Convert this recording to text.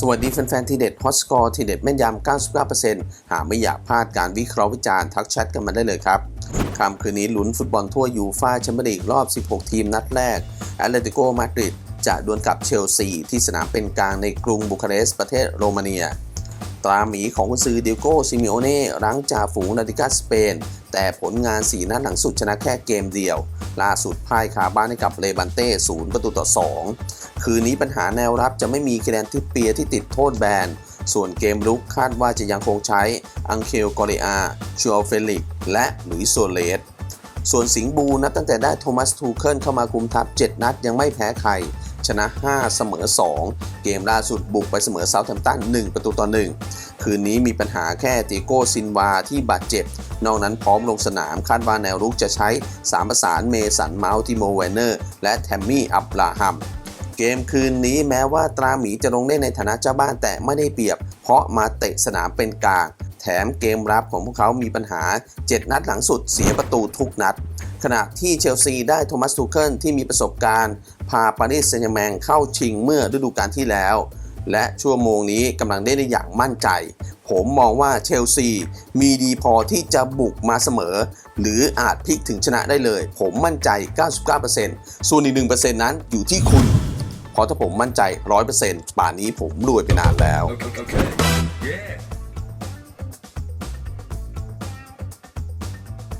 สวัสดีแฟนๆทีเด็ดฮอตสกอร์ทีเด็ดแม่นยำ 99%หากไม่อยากพลาดการวิเคราะห์วิจารณ์ทักแชทกันมาได้เลยครับค่ำคืนนี้ลุ้นฟุตบอลทั่วยูฟ่าแชมเปี้ยนลีกรอบ 16 ทีมนัดแรกแอตเลติโกมาดริดจะดวลกับเชลซีที่สนามเป็นกลางในกรุงบูคาเรสต์ประเทศโรมาเนีย ตราหมีของกุนซือเดโก้ซิมิโอเน่รั้งจ่าฝูงนาติกาสเปน แต่ผลงาน4นัดหลังสุดชนะแค่เกมเดียว ล่าสุดพ่ายคาบ้านให้กับเลบันเต้0ประตูต่อ 2 คืนนี้ปัญหาแนวรับจะไม่มีคะแนที่เปียที่ติดโทษแบนส่วนเกมรุกคาดว่าจะยังคงใช้อังเคลกอเรอาชัวเฟลิก และหลุยส์โซเลสส่วนสิงห์บูนับตั้งแต่ได้โทมัสทูเคิลเข้ามาคุมทัพ 7 นัดยังไม่แพ้ใคร ชนะ 5 เสมอ 2 เกมล่าสุดบุกไปเสมอเซาท์แฮมป์ตัน1 ประตูต่อ 1 คืนนี้มีปัญหาแค่ติโก้ซินวาที่บาดเจ็บ นอกนั้นพร้อมลงสนามคาดว่าแนวรุกจะใช้3ประสานเมสันเมาส์ติโมเวนเนอร์ และแทมมี่อับราฮัมเกมคืนนี้แม้ว่าตราหมีจะลงเล่นในฐานะเจ้าบ้านแต่ไม่ได้เปรียบ เพราะมาเตะสนามเป็นกลาง แถมเกมรับของพวกเขามีปัญหา 7 นัดหลังสุดเสียประตูทุกนัด ขณะที่เชลซีได้โทมัสทูเคิลที่มีประสบการณ์ พาปารีสแซงต์แมงเข้าชิงเมื่อฤดูกาลที่แล้ว และชั่วโมงนี้กำลังได้ได้อย่างมั่นใจ ผมมองว่าเชลซีมีดีพอที่จะบุกมาเสมอ หรืออาจพลิกถึงชนะได้เลย ผมมั่นใจ 99%ส่วนอีก1%นั้นอยู่ที่คุณ เพราะถ้าผมมั่นใจ 100%ป่านนี้ผมรวยไปนานแล้ว Okay. okay. Yeah.